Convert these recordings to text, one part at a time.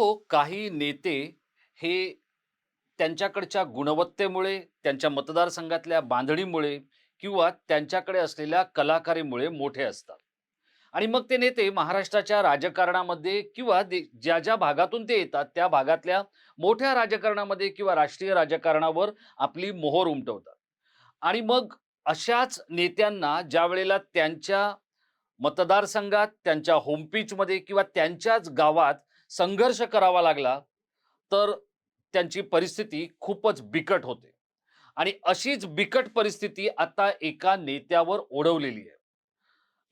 हो काही नेते हे त्यांच्याकडच्या गुणवत्तेमुळे त्यांच्या मतदारसंघातल्या बांधणीमुळे किंवा त्यांच्याकडे असलेल्या कलाकारीमुळे मोठे असतात. आणि मग ते नेते महाराष्ट्राच्या राजकारणामध्ये किंवा दे- ज्या ज्या भागातून ते येतात त्या भागातल्या मोठ्या राजकारणामध्ये किंवा राष्ट्रीय राजकारणावर आपली मोहर उमटवतात. आणि मग अशाच नेत्यांना ज्या वेळेला त्यांच्या मतदारसंघात त्यांच्या होमपीचमध्ये किंवा त्यांच्याच गावात संघर्ष करावा लागला तर त्यांची परिस्थिती खूपच बिकट होते. आणि अशीच बिकट परिस्थिती आता एका नेत्यावर ओढवलेली आहे.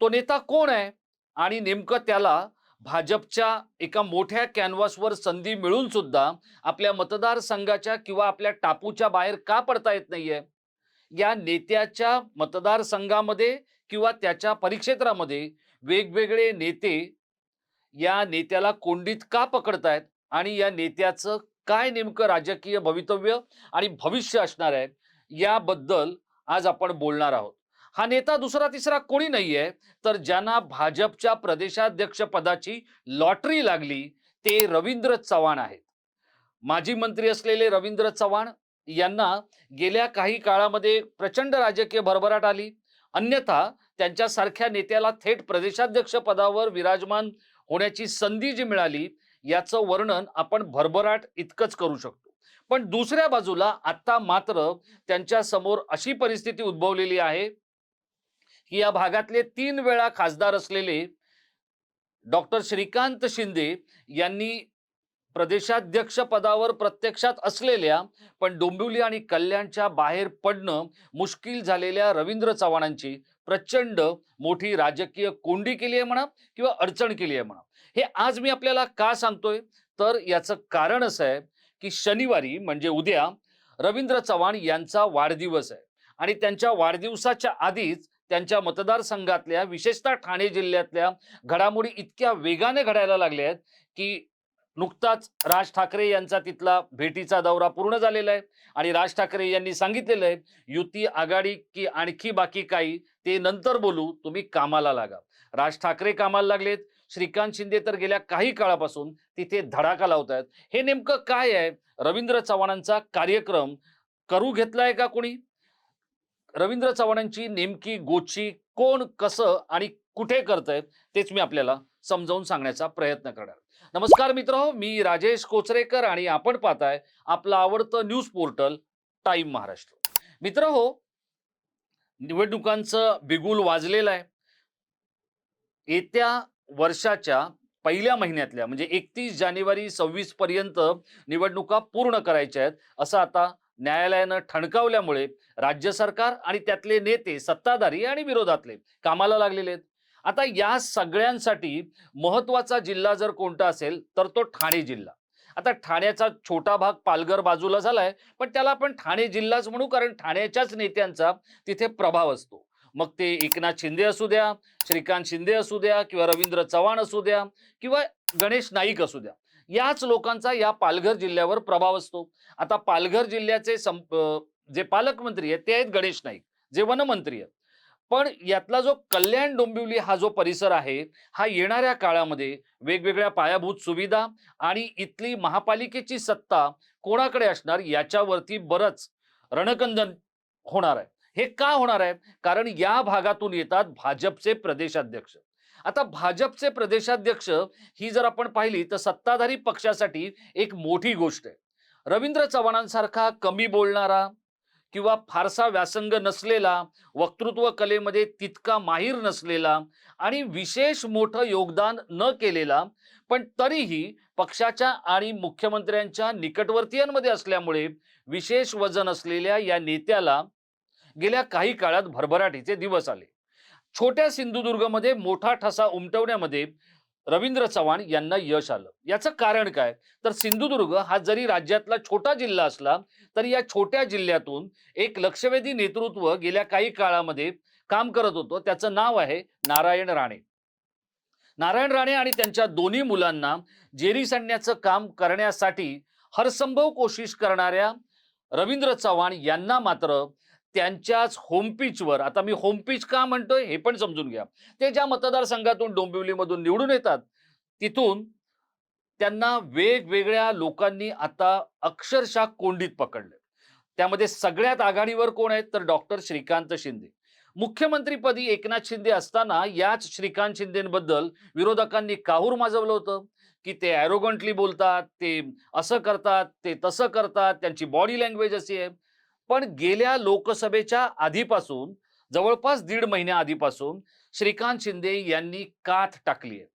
तो नेता कोण आहे आणि नेमकं त्याला भाजपच्या एका मोठ्या कॅनव्हासवर संधी मिळून सुद्धा आपल्या मतदारसंघाच्या किंवा आपल्या टापूच्या बाहेर का पडता येत नाहीये? या नेत्याच्या मतदारसंघामध्ये किंवा त्याच्या परिक्षेत्रामध्ये वेगवेगळे नेते या नेत्याला कोंडीत का पकडतायत? आणि या नेत्याचं काय नेमकं राजकीय भवितव्य आणि भविष्य असणार आहे? याबद्दल आज आपण बोलणार आहोत. हा नेता दुसरा तिसरा कोणी नाहीये तर ज्यांना भाजपच्या प्रदेशाध्यक्ष पदाची लॉटरी लागली ते रवींद्र चव्हाण आहेत. माजी मंत्री असलेले रवींद्र चव्हाण यांना गेल्या काही काळामध्ये प्रचंड राजकीय भरभराट आली. अन्यथा त्यांच्यासारख्या नेत्याला थेट प्रदेशाध्यक्ष पदावर विराजमान होण्याची संधी जी मिळाली याचं वर्णन आपण भरभराट इतकंच करू शकतो. पण दुसऱ्या बाजूला आता मात्र त्यांच्यासमोर अशी परिस्थिती उद्भवलेली आहे की या भागातले तीन वेळा खासदार असलेले डॉक्टर श्रीकांत शिंदे यांनी प्रदेशाध्यक्ष पदावर प्रत्यक्षात असलेल्या पण डोंबिवली आणि कल्याणच्या बाहेर पडणं मुश्किल झालेल्या रवींद्र चव्हाणांची प्रचंड मोठी राजकीय कोंडी केली आहे म्हणा किंवा अडचण केली आहे म्हणा. हे आज मी आपल्याला का सांगतोय? तर याचं कारण असं आहे की शनिवारी म्हणजे उद्या रवींद्र चव्हाण यांचा वाढदिवस आहे. आणि त्यांच्या वाढदिवसाच्या आधीच त्यांच्या मतदारसंघातल्या विशेषतः ठाणे जिल्ह्यातल्या घडामोडी इतक्या वेगाने घडायला लागल्या आहेत की नुकताच राज ठाकरे यांचा तिथला भेटीचा दौरा पूर्ण झालेला आहे. आणि राज ठाकरे यांनी सांगितलेलं आहे युती आघाडी की आणखी बाकी काही ते नंतर बोलू तुम्ही कामाला लागा. राज ठाकरे कामाला लागलेत श्रीकांत शिंदे तर गेल्या काही काळापासून तिथे धडाका लावत आहेत हे नेमकं काय आहे? रवींद्र चव्हाणांचा कार्यक्रम करू घेतलाय का कोणी? रवींद्र चव्हाणांची नेमकी गोची कोण कसं आणि कुठे करतंय तेच मी आपल्याला समजावून सांगण्याचा प्रयत्न करणार. नमस्कार मित्र मी राजेश कोचरेकर आणि आपण पाहताय आपलं आवडतं न्यूज पोर्टल टाइम महाराष्ट्र. मित्र हो निवडणुकांचं बिगुल वाजलेलं आहे. येत्या वर्षाच्या पहिल्या महिन्यातल्या म्हणजे एकतीस जानेवारी सव्वीस पर्यंत निवडणुका पूर्ण करायच्या आहेत असं आता न्यायालयानं ठणकावल्यामुळे राज्य सरकार आणि त्यातले नेते सत्ताधारी आणि विरोधातले कामाला लागलेले आहेत. आता या सगळ्यांसाठी महत्त्वाचा जिल्हा जर कोणता असेल तर तो ठाणे जिल्हा. आता ठाण्याचा छोटा भाग पालघर बाजूला झालाय पण त्याला आपण ठाणे जिल्हाच म्हणू कारण ठाण्याच्याच नेत्यांचा तिथे प्रभाव असतो. मग ते एकनाथ शिंदे असू द्या श्रीकांत शिंदे असू द्या किंवा रवींद्र चव्हाण असू द्या किंवा गणेश नाईक असू द्या याच लोकांचा या पालघर जिल्ह्यावर प्रभाव असतो. आता पालघर जिल्ह्याचे संप जे पालकमंत्री आहेत ते आहेत गणेश नाईक जे वनमंत्री आहेत. पण यातला जो कल्याण डोंबिवली हा जो परिसर आहे हा येणाऱ्या काळामध्ये वेगवेगळ्या पायाभूत सुविधा आणि इथली महापालिकेची सत्ता कोणाकडे असणार याच्यावरती बरंच रणकंदन होणार आहे. हे का होणार आहे? कारण या भागातून येतात भाजपचे प्रदेशाध्यक्ष. आता भाजपचे प्रदेशाध्यक्ष ही जर आपण पाहिली तर सत्ताधारी पक्षासाठी एक मोठी गोष्ट आहे. रवींद्र चव्हाणांसारखा कमी बोलणारा किंवा फारसा व्यासंग नसलेला वक्तृत्व कलेमध्ये तितका माहीर नसलेला आणि विशेष मोठं योगदान न केलेला पण तरीही पक्षाच्या आणि मुख्यमंत्र्यांच्या निकटवर्तीयांमध्ये असल्यामुळे विशेष वजन असलेल्या या नेत्याला गेल्या काही काळात भरभराटीचे दिवस आले. छोट्या सिंधुदुर्गमध्ये मोठा ठसा उमटवण्यामध्ये रवींद्र चव्हाण यांना यश आलं. याचं कारण काय? तर सिंधुदुर्ग हा जरी राज्यातला छोटा जिल्हा असला तरी या छोट्या जिल्ह्यातून एक लक्षवेधी नेतृत्व गेल्या काही काळामध्ये काम करत होतं. त्याचं नाव आहे नारायण राणे. नारायण राणे आणि त्यांच्या दोन्ही मुलांना जेरी सांडण्याचं काम करण्यासाठी हरसंभव कोशिश करणाऱ्या रवींद्र चव्हाण यांना मात्र त्यांच्याच होमपीचवर आता मी होमपीच का म्हणतोय हे पण समजून घ्या. ते ज्या मतदारसंघातून डोंबिवलीमधून निवडून येतात तिथून त्यांना वेगवेगळ्या लोकांनी आता अक्षरशः कोंडीत पकडले. त्यामध्ये सगळ्यात आघाडीवर कोण आहेत? तर डॉक्टर श्रीकांत शिंदे. मुख्यमंत्रीपदी एकनाथ शिंदे असताना याच श्रीकांत शिंदेबद्दल विरोधकांनी काहूर माजवलं होतं? की ते ॲरोगंटली बोलतात ते असं करतात ते तसं करतात त्यांची बॉडी लँग्वेज अशी आहे. पण गेल्या लोकसभेच्या आधीपासून जवळपास दीड महिन्या आधीपासून श्रीकांत शिंदे यांनी काथ टाकली आहे.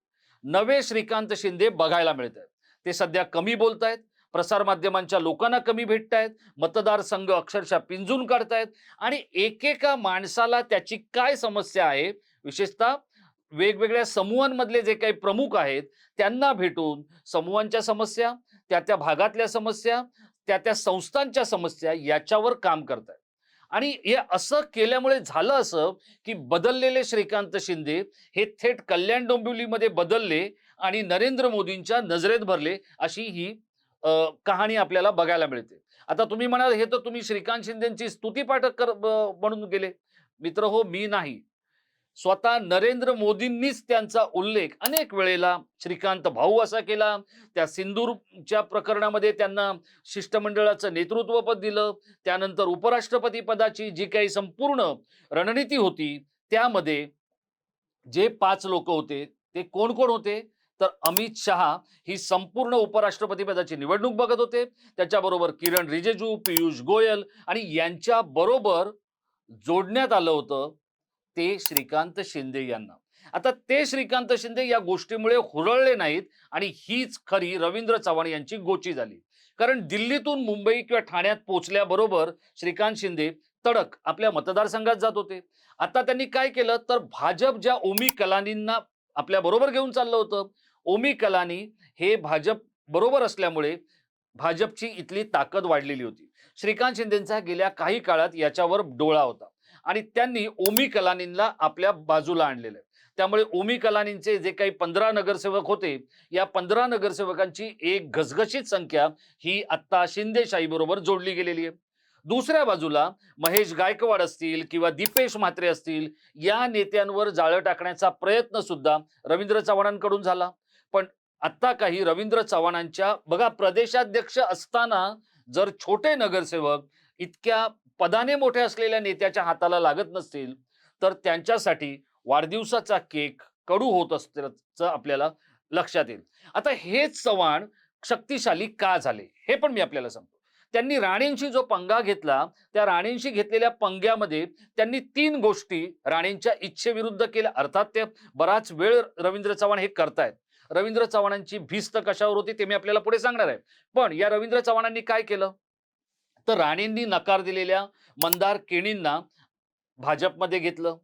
नवे श्रीकांत शिंदे बघायला मिळत आहेत. ते सध्या कमी बोलत आहेत प्रसारमाध्यमांच्या लोकांना कमी भेटतायत मतदारसंघ अक्षरशः पिंजून काढतायत आणि एकेका माणसाला त्याची काय समस्या आहे विशेषतः वेगवेगळ्या समूहांमधले जे काही प्रमुख आहेत त्यांना भेटून समूहांच्या समस्या त्या त्या भागातल्या समस्या त्या त्या संस्थांच्या समस्या याच्यावर काम करतायत. आणि हे असं केल्यामुळे झालं असं की बदललेले श्रीकांत शिंदे हे थेट कल्याण डोंबिवलीमध्ये बदलले आणि नरेंद्र मोदींच्या नजरेत भरले अशी ही कहाणी आपल्याला बघायला मिळते. आता तुम्ही म्हणाल हे तर तुम्ही श्रीकांत शिंदेची स्तुतीपाठक कर म्हणून गेले. मित्र हो मी नाही. स्वतः नरेंद्र मोदींनीच त्यांचा उल्लेख अनेक वेळेला श्रीकांत भाऊ असा केला. त्या सिंदूरच्या प्रकरणामध्ये त्यांना शिष्टमंडळाचं नेतृत्वपद दिलं. त्यानंतर उपराष्ट्रपती पदाची जी काही संपूर्ण रणनीती होती त्यामध्ये जे पाच लोक होते ते कोण कोण होते? तर अमित शहा ही संपूर्ण उपराष्ट्रपती पदाची निवडणूक बघत होते. त्याच्याबरोबर किरण रिजेजू पियुष गोयल आणि यांच्या बरोबर जोडण्यात आलं होतं. ते श्रीकांत शिंदे यांना. आता ते श्रीकांत शिंदे या गोष्टीमुळे हुरळले नाहीत आणि हीच खरी रवींद्र चव्हाण यांची गोची झाली. कारण दिल्लीतून मुंबई किंवा ठाण्यात पोहोचल्याबरोबर श्रीकांत शिंदे तडक आपल्या मतदारसंघात जात होते. आता त्यांनी काय केलं? तर भाजप ज्या ओमी कलानींना आपल्या बरोबर घेऊन चाललं होतं. ओमी कलानी हे भाजप बरोबर असल्यामुळे भाजपची इथली ताकद वाढलेली होती. श्रीकांत शिंदेचा गेल्या काही काळात याच्यावर डोळा होता. आणि त्यांनी ओमी कलानींना आपल्या बाजूला आणलेलं आहे. त्यामुळे ओमी कलानींचे जे काही पंधरा नगरसेवक होते या पंधरा नगरसेवकांची एक घसघशीत संख्या ही आत्ता शिंदेशाही बरोबर जोडली गेलेली आहे. दुसऱ्या बाजूला महेश गायकवाड असतील किंवा दीपेश म्हात्रे असतील या नेत्यांवर जाळं टाकण्याचा प्रयत्न सुद्धा रवींद्र चव्हाणांकडून झाला. पण आत्ता काही रवींद्र चव्हाणांच्या बघा प्रदेशाध्यक्ष असताना जर छोटे नगरसेवक इतक्या पदाने मोठ्या असलेल्या नेत्याच्या हाताला लागत नसतील तर त्यांच्यासाठी वाढदिवसाचा केक कडू होत असल्याचं आपल्याला लक्षात येईल. आता हेच चव्हाण शक्तिशाली का झाले हे पण मी आपल्याला सांगतो. त्यांनी राणेंशी जो पंगा घेतला त्या राणेंशी घेतलेल्या पंग्यामध्ये त्यांनी तीन गोष्टी राणेंच्या इच्छेविरुद्ध केल्या. अर्थात ते बराच वेळ रवींद्र चव्हाण हे करतायत. रवींद्र चव्हाणांची भिस्त कशावर होती ते मी आपल्याला पुढे सांगणार आहे. पण या रवींद्र चव्हाणांनी काय केलं? तर राणेंनी नकार दिलेल्या मंदार केणींना भाजपमध्ये घेतलं.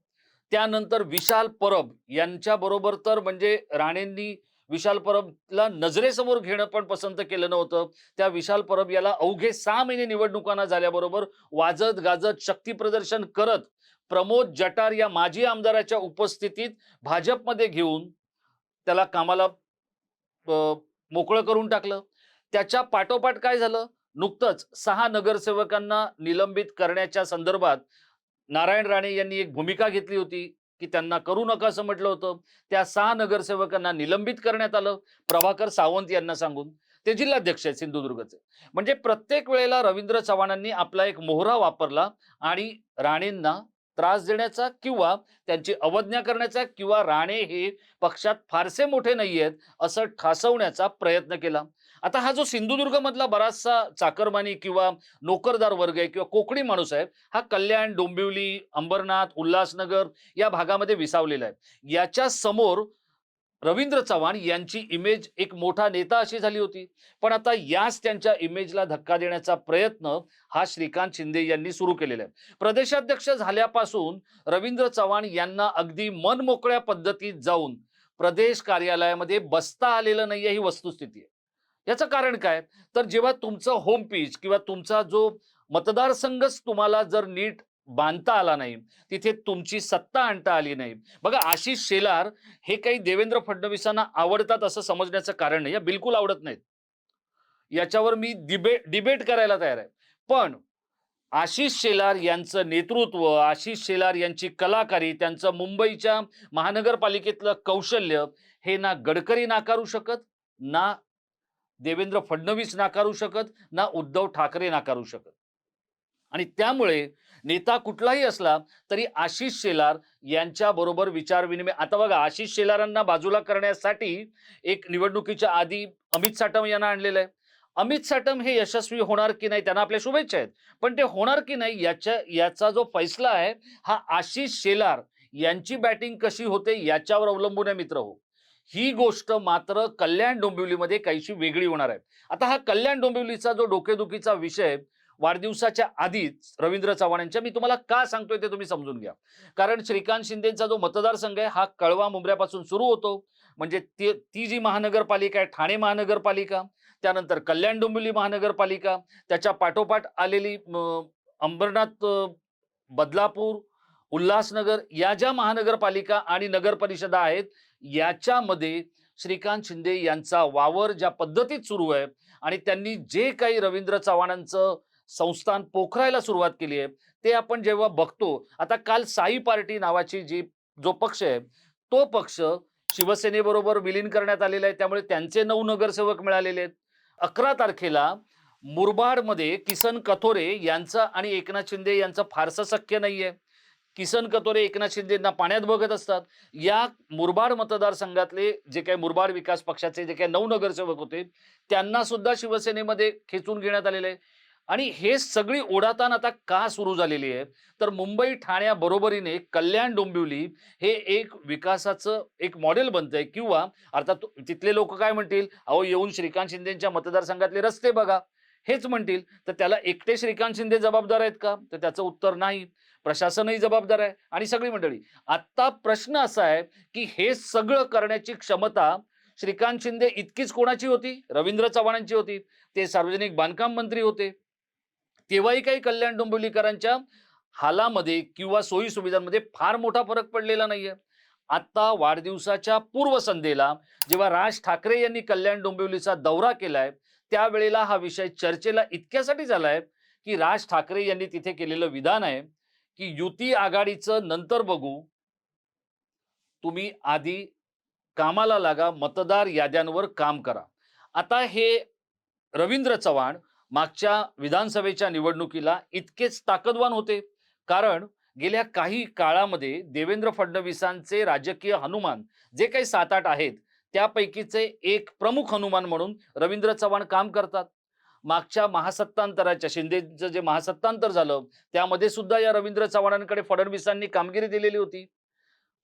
त्यानंतर विशाल परब यांच्याबरोबर तर म्हणजे राणेंनी विशाल परबला नजरेसमोर घेणं पण पसंत केलं नव्हतं. त्या विशाल परब याला अवघे सहा महिने निवडणुकांना झाल्याबरोबर वाजत गाजत शक्ती प्रदर्शन करत प्रमोद जटार या माजी आमदाराच्या उपस्थितीत भाजपमध्ये घेऊन त्याला कामाला मोकळं करून टाकलं. त्याच्या पाठोपाठ काय झालं? नुकतंच सहा नगरसेवकांना निलंबित करण्याच्या संदर्भात नारायण राणे यांनी एक भूमिका घेतली होती की त्यांना करू नका असं म्हटलं होतं. त्या सहा नगरसेवकांना निलंबित करण्यात आलं. प्रभाकर सावंत यांना सांगून. ते जिल्हाध्यक्ष आहेत सिंधुदुर्गचे. म्हणजे प्रत्येक वेळेला रवींद्र चव्हाणांनी आपला एक मोहरा वापरला आणि राणेंना त्रास देण्याचा किंवा त्यांची अवज्ञा करण्याचा किंवा राणे हे पक्षात फारसे मोठे नाही आहेत असं ठासवण्याचा प्रयत्न केला. आता हा जो सिंधुदुर्ग मधला बराचसा चाकरमानी किंवा नोकरदार वर्ग आहे किंवा कोकणी माणूस आहे हा कल्याण डोंबिवली अंबरनाथ उल्हासनगर या भागामध्ये विसावलेला आहे. याच्या समोर रवींद्र चव्हाण यांची इमेज एक मोठा नेता अशी झाली होती. पण आता याच त्यांच्या इमेजला धक्का देण्याचा प्रयत्न हा श्रीकांत शिंदे यांनी सुरू केलेला आहे. प्रदेशाध्यक्ष झाल्यापासून रवींद्र चव्हाण यांना अगदी मनमोकळ्या पद्धतीत जाऊन प्रदेश कार्यालयामध्ये बसता आलेलं नाहीये ही वस्तुस्थिती आहे. याचं कारण काय? तर जेव्हा तुमचं होम पीच किंवा तुमचा जो मतदारसंघच तुम्हाला जर नीट बांधता आला नाही तिथे तुमची सत्ता आणता आली नाही. बघा आशिष शेलार हे काही देवेंद्र फडणवीसांना आवडतात असं समजण्याचं कारण नाही. या बिलकुल आवडत नाहीत. याच्यावर मी डिबेट डिबेट करायला तयार आहे. पण आशिष शेलार यांचं नेतृत्व आशिष शेलार यांची कलाकारी त्यांचं मुंबईच्या महानगरपालिकेतलं कौशल्य हे ना गडकरी नाकारू शकत ना देवेंद्र फडणवीस नाकारू शकत ना उद्धव ठाकरे नाकारू शकत. आणि त्यामुळे नेता कुठलाही असला तरी आशिष शेलार यांच्याबरोबर विचारविनिमय आता बघा आशिष शेलारांना बाजूला करण्यासाठी एक निवडणुकीच्या आधी अमित साटम यांना आणलेलं आहे. अमित साटम हे यशस्वी होणार की नाही त्यांना आपल्या शुभेच्छा आहेत. पण ते होणार की नाही याच्या याचा जो फैसला आहे हा आशिष शेलार यांची बॅटिंग कशी होते याच्यावर अवलंबून आहे मित्र हो. ही गोष्ट मात्र कल्याण डोंबिवलीमध्ये काहीशी वेगळी होणार आहे. आता हा कल्याण डोंबिवलीचा जो डोकेदुखीचा विषय वाढदिवसाच्या आधीच रवींद्र चव्हाण यांच्या मी तुम्हाला का सांगतोय ते तुम्ही समजून घ्या. कारण श्रीकांत शिंदेचा जो मतदारसंघ आहे हा कळवा मुंबऱ्यापासून सुरू होतो. म्हणजे ती ती जी महानगरपालिका आहे ठाणे महानगरपालिका त्यानंतर कल्याण डोंबिवली महानगरपालिका त्याच्या पाठोपाठ आलेली अंबरनाथ बदलापूर उल्हासनगर या ज्या महानगरपालिका आणि नगर परिषदा आहेत याच्यामध्ये श्रीकांत शिंदे यांचा वावर ज्या पद्धतीत सुरू आहे आणि त्यांनी जे काही रवींद्र चव्हाणांचं संस्थान पोखरायला सुरुवात केली आहे ते आपण जेव्हा बघतो आता काल साई पार्टी नावाची जी जो पक्ष आहे तो पक्ष शिवसेनेबरोबर विलीन करण्यात आलेला आहे त्यामुळे त्यांचे नऊ नगरसेवक मिळालेले आहेत. अकरा तारखेला मुरबाडमध्ये किसन कथोरे यांचं आणि एकनाथ शिंदे यांचं फारसं शक्य आहे किसन कतोरे एकनाथ शिंदेना पाण्यात बघत असतात. या मुरबाड मतदारसंघातले जे काही मुरबाड विकास पक्षाचे जे काही नऊ नगरसेवक होते त्यांना सुद्धा शिवसेनेमध्ये खेचून घेण्यात आलेले आहे. आणि हे सगळी ओढाताण आता का सुरू झालेली आहे? तर मुंबई ठाण्याबरोबरीने कल्याण डोंबिवली हे एक विकासाचं एक मॉडेल बनतंय. किंवा अर्थात तिथले लोक काय म्हणतील? अहो येऊन श्रीकांत शिंदेच्या मतदारसंघातले रस्ते बघा. हेच म्हणतील. तर त्याला एकटे श्रीकांत शिंदे जबाबदार आहेत का? तर त्याचं उत्तर नाही. प्रशासनही जबाबदार आहे आणि सगळी मंडळी. आता प्रश्न असा आहे की हे सगळं करण्याची क्षमता श्रीकांत शिंदे इतकीच कोणाची होती? रवींद्र चव्हाणांची होती. ते सार्वजनिक बांधकाम मंत्री होते. तेव्हाही काही कल्याण डोंबिवलीकरांच्या हालामध्ये किंवा सोयी सुविधांमध्ये फार मोठा फरक पडलेला नाहीये. आता वाढदिवसाच्या पूर्वसंध्येला जेव्हा राज ठाकरे यांनी कल्याण डोंबिवलीचा दौरा केलाय त्यावेळेला हा विषय चर्चेला इतक्यासाठी झालाय की राज ठाकरे यांनी तिथे केलेलं विधान आहे. की युती आघाडीचं नंतर बघू. तुम्ही आधी कामाला लागा मतदार याद्यांवर काम करा. आता हे रवींद्र चव्हाण मागच्या विधानसभेच्या निवडणुकीला इतकेच ताकदवान होते. कारण गेल्या काही काळामध्ये देवेंद्र फडणवीसांचे राजकीय हनुमान जे काही सात आठ आहेत त्यापैकीचे एक प्रमुख हनुमान म्हणून रवींद्र चव्हाण काम करतात. मागच्या महासत्तांतराच्या शिंदेचं जे महासत्तांतर झालं त्यामध्ये सुद्धा या रवींद्र चव्हाणांकडे फडणवीसांनी कामगिरी दिलेली होती.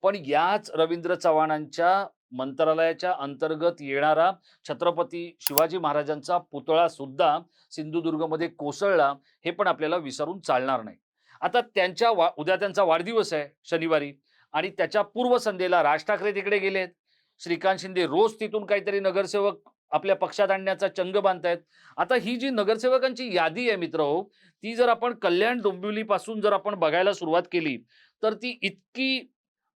पण याच रवींद्र चव्हाणांच्या मंत्रालयाच्या अंतर्गत येणारा छत्रपती शिवाजी महाराजांचा पुतळा सुद्धा सिंधुदुर्गमध्ये कोसळला हे पण आपल्याला विसरून चालणार नाही. आता त्यांच्या वा उद्या त्यांचा वाढदिवस आहे शनिवारी आणि त्याच्या पूर्वसंध्येला राज ठाकरे तिकडे गेलेत. श्रीकांत शिंदे रोज तिथून काहीतरी नगरसेवक आपल्या पक्षात आणण्याचा चंग बांधतायत. आता ही जी नगरसेवकांची यादी आहे मित्र हो ती जर आपण कल्याण डोंबिवली पासून जर आपण बघायला सुरुवात केली तर ती इतकी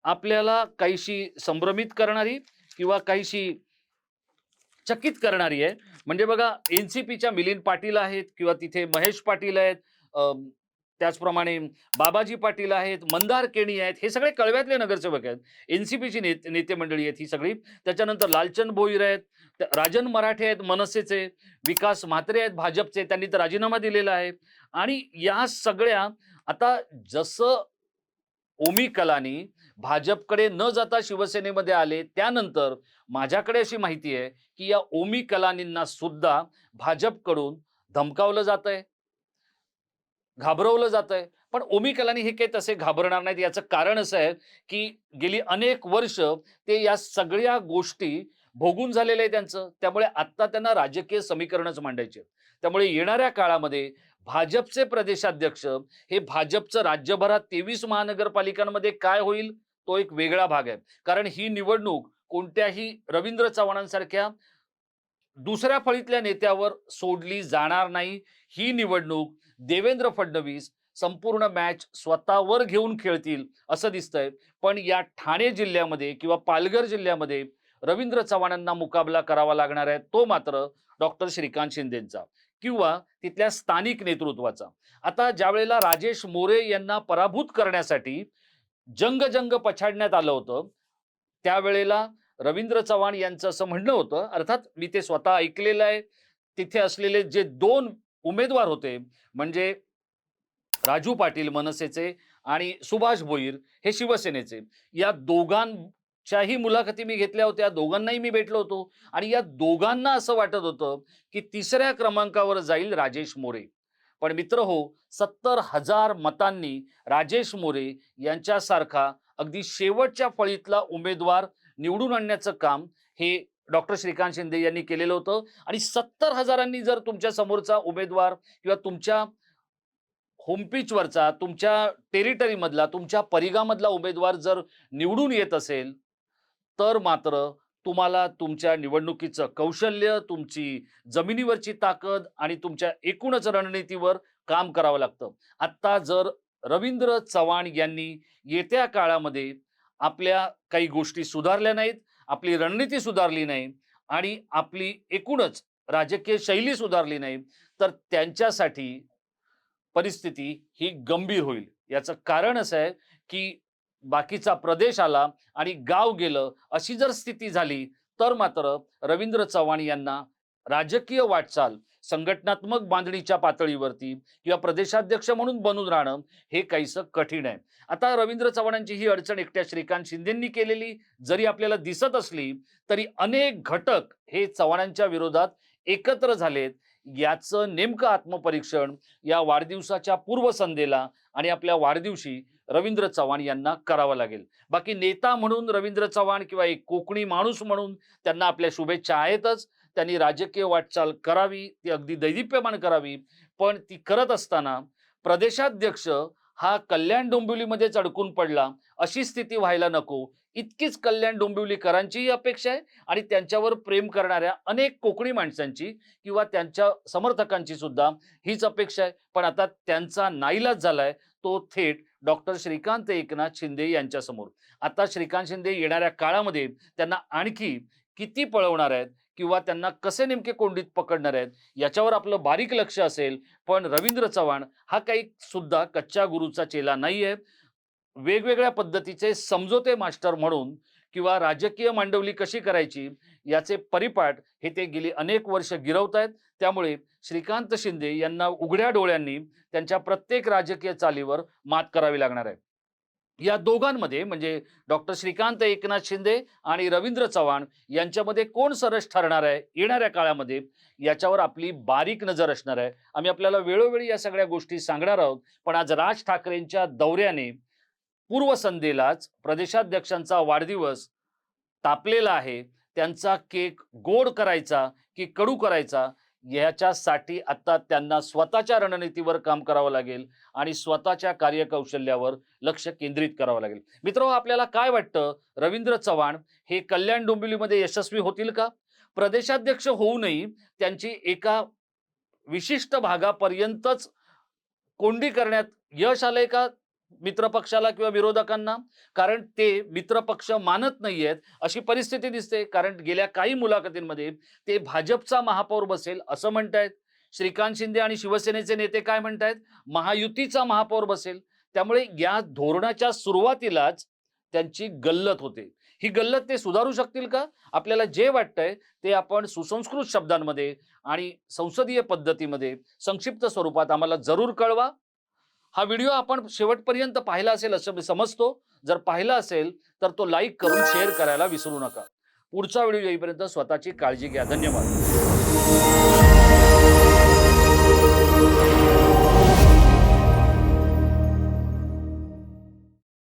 आपल्याला काहीशी संभ्रमित करणारी किंवा काहीशी चकित करणारी आहे. म्हणजे बघा एन सी पीच्या मिलिंद पाटील आहेत किंवा तिथे महेश पाटील आहेत त्याचप्रमाणे बाबाजी पाटील आहेत मंदार केणी आहेत हे सगळे कळव्यातले नगरसेवक आहेत. एन सी नेते नेते मंडळी आहेत ही सगळी. त्याच्यानंतर लालचंद भोईर आहेत राजन मराठे आहेत मनसेचे विकास म्हात्रे आहेत भाजपचे त्यांनी तर राजीनामा दिलेला आहे. आणि या सगळ्या आता जसं ओमी कलानी भाजपकडे न जाता शिवसेनेमध्ये आले त्यानंतर माझ्याकडे अशी माहिती आहे की या ओमी कलानींना सुद्धा भाजपकडून धमकावलं जात आहे घाबरवलं जात आहे पण ओमी कलानी हे काही तसे घाबरणार नाहीत. याचं कारण असं आहे की गेली अनेक वर्ष ते या सगळ्या गोष्टी भोगून झालेलं आहे त्यांचं. त्यामुळे आत्ता त्यांना राजकीय समीकरणच मांडायचे. त्यामुळे येणाऱ्या काळामध्ये भाजपचे प्रदेशाध्यक्ष हे भाजपचं राज्यभरात तेवीस महानगरपालिकांमध्ये काय होईल? तो एक वेगळा भाग आहे. कारण ही निवडणूक कोणत्याही रवींद्र चव्हाणांसारख्या दुसऱ्या फळीतल्या नेत्यावर सोडली जाणार नाही. ही निवडणूक देवेंद्र फडणवीस संपूर्ण मॅच स्वतःवर घेऊन खेळतील असं दिसतंय. पण या ठाणे जिल्ह्यामध्ये किंवा पालघर जिल्ह्यामध्ये रवींद्र चव्हाणांना मुकाबला करावा लागणार आहे तो मात्र डॉक्टर श्रीकांत शिंदेचा किंवा तिथल्या स्थानिक नेतृत्वाचा. आता ज्या वेळेला राजेश मोरे यांना पराभूत करण्यासाठी जंग जंग पछाडण्यात आलं होतं त्यावेळेला रवींद्र चव्हाण यांचं असं म्हणणं होतं अर्थात मी ते स्वतः ऐकलेलं आहे तिथे असलेले जे दोन उमेदवार होते. म्हणजे राजू पाटील मनसेचे आणि सुभाष भोईर हे शिवसेनेचे. या दोघांच्याही मुलाखती मी घेतल्या होत्या. दोघांनाही मी भेटलो होतो. आणि या दोघांना असं वाटत होतं की तिसऱ्या क्रमांकावर जाईल राजेश मोरे. पण मित्र हो सत्तर हजार मतांनी राजेश मोरे यांच्यासारखा अगदी शेवटच्या फळीतला उमेदवार निवडून आणण्याचं काम हे डॉक्टर श्रीकांत शिंदे यांनी केलेलं होतं. आणि सत्तर हजारांनी जर तुमच्या समोरचा उमेदवार किंवा तुमच्या होमपिचवरचा तुमच्या टेरिटरीमधला तुमच्या परिघामधला उमेदवार जर निवडून येत असेल तर मात्र तुम्हाला तुमच्या निवडणुकीचं कौशल्य तुमची जमिनीवरची ताकद आणि तुमच्या एकूणच रणनीतीवर काम करावं लागतं. आत्ता जर रवींद्र चव्हाण यांनी येत्या काळामध्ये आपल्या काही गोष्टी सुधारल्या नाहीत आपली रणनीती सुधारली नाही आणि आपली एकूणच राजकीय शैली सुधारली नाही तर त्यांच्यासाठी परिस्थिती ही गंभीर होईल. याचं कारण असं आहे की बाकीचा प्रदेश आला आणि गाव गेलं अशी जर स्थिती झाली तर मात्र रवींद्र चव्हाण यांना राजकीय वाटचाल संघटनात्मक बांधणीच्या पातळीवरती किंवा प्रदेशाध्यक्ष म्हणून बनून राहणं हे काहीसं कठीण आहे. आता रवींद्र चव्हाणांची ही अडचण एकट्या श्रीकांत शिंदेंनी केलेली जरी आपल्याला दिसत असली तरी अनेक घटक हे चव्हाणांच्या विरोधात एकत्र झालेत. याचं नेमकं आत्मपरीक्षण या वाढदिवसाच्या पूर्वसंध्येला आणि आपल्या वाढदिवशी रवींद्र चव्हाण यांना करावं लागेल. बाकी नेता म्हणून रवींद्र चव्हाण किंवा एक कोकणी माणूस म्हणून त्यांना आपल्या शुभेच्छा आहेतच. त्यांनी राजकीय वाटचाल करावी ती अगदी दैदिप्यमान करावी. पण ती करत असताना प्रदेशाध्यक्ष हा कल्याण डोंबिवलीमध्येच अडकून पडला. अशी स्थिती व्हायला नको. इतकीच कल्याण डोंबिवलीकरांचीही अपेक्षा आहे आणि त्यांच्यावर प्रेम करणाऱ्या अनेक कोकणी माणसांची किंवा त्यांच्या समर्थकांची सुद्धा हीच अपेक्षा आहे. पण आता त्यांचा नाईलाज झालाय. तो थेट डॉक्टर श्रीकांत एकनाथ शिंदे यांच्यासमोर. आता श्रीकांत शिंदे येणाऱ्या काळामध्ये त्यांना आणखी किती पळवणार आहेत? किंवा त्यांना कसे नेमके कोंडीत पकडणार आहेत याच्यावर आपलं बारीक लक्ष असेल. पण रवींद्र चव्हाण हा काही सुद्धा कच्च्या गुरुचा चेला नाही आहे वेगवेगळ्या पद्धतीचे समजोते मास्टर म्हणून किंवा राजकीय मांडवली कशी करायची याचे परिपाठ हे ते गेली अनेक वर्ष गिरवत आहेत त्यामुळे श्रीकांत शिंदे यांना उघड्या डोळ्यांनी त्यांच्या प्रत्येक राजकीय चालीवर मात करावी लागणार आहे. या दोघांमध्ये म्हणजे डॉक्टर श्रीकांत एकनाथ शिंदे आणि रवींद्र चव्हाण यांच्यामध्ये कोण सरस ठरणार आहे येणाऱ्या काळामध्ये? याच्यावर आपली बारीक नजर असणार आहे. आम्ही आपल्याला वेळोवेळी या सगळ्या गोष्टी सांगणार आहोत. पण आज राज ठाकरेंच्या दौऱ्याने पूर्वसंध्येलाच प्रदेशाध्यक्षांचा वाढदिवस तापलेला आहे. त्यांचा केक गोड करायचा की कडू करायचा? याच्यासाठी आता त्यांना स्वतःच्या रणनीतीवर काम करावं लागेल आणि स्वतःच्या कार्यकौशल्यावर लक्ष केंद्रित करावं लागेल. मित्र आपल्याला काय वाटतं? रवींद्र चव्हाण हे कल्याण डोंबिवलीमध्ये यशस्वी होतील का? प्रदेशाध्यक्ष होऊनही त्यांची एका विशिष्ट भागापर्यंतच कोंडी करण्यात यश आलंय का? मित्रपक्षाला किंवा विरोधकांना कारण ते मित्रपक्ष मानत नाही आहेत अशी परिस्थिती दिसते. कारण गेल्या काही मुलाखतींमध्ये ते भाजपचा महापौर बसेल असं म्हणतायत. श्रीकांत शिंदे आणि शिवसेनेचे नेते काय म्हणतायत? महायुतीचा महापौर बसेल. त्यामुळे या धोरणाच्या सुरुवातीलाच त्यांची गल्लत होते. ही गल्लत ते सुधारू शकतील का? आपल्याला जे वाटतंय ते आपण सुसंस्कृत शब्दांमध्ये आणि संसदीय पद्धतीमध्ये संक्षिप्त स्वरूपात आम्हाला जरूर कळवा. हा व्हिडिओ आपण शेवटपर्यंत पाहिला असेल असं मी समजतो. जर पाहिला असेल तर तो लाईक करून शेअर करायला विसरू नका. पुढचा व्हिडिओ येईपर्यंत स्वतःची काळजी घ्या. धन्यवाद.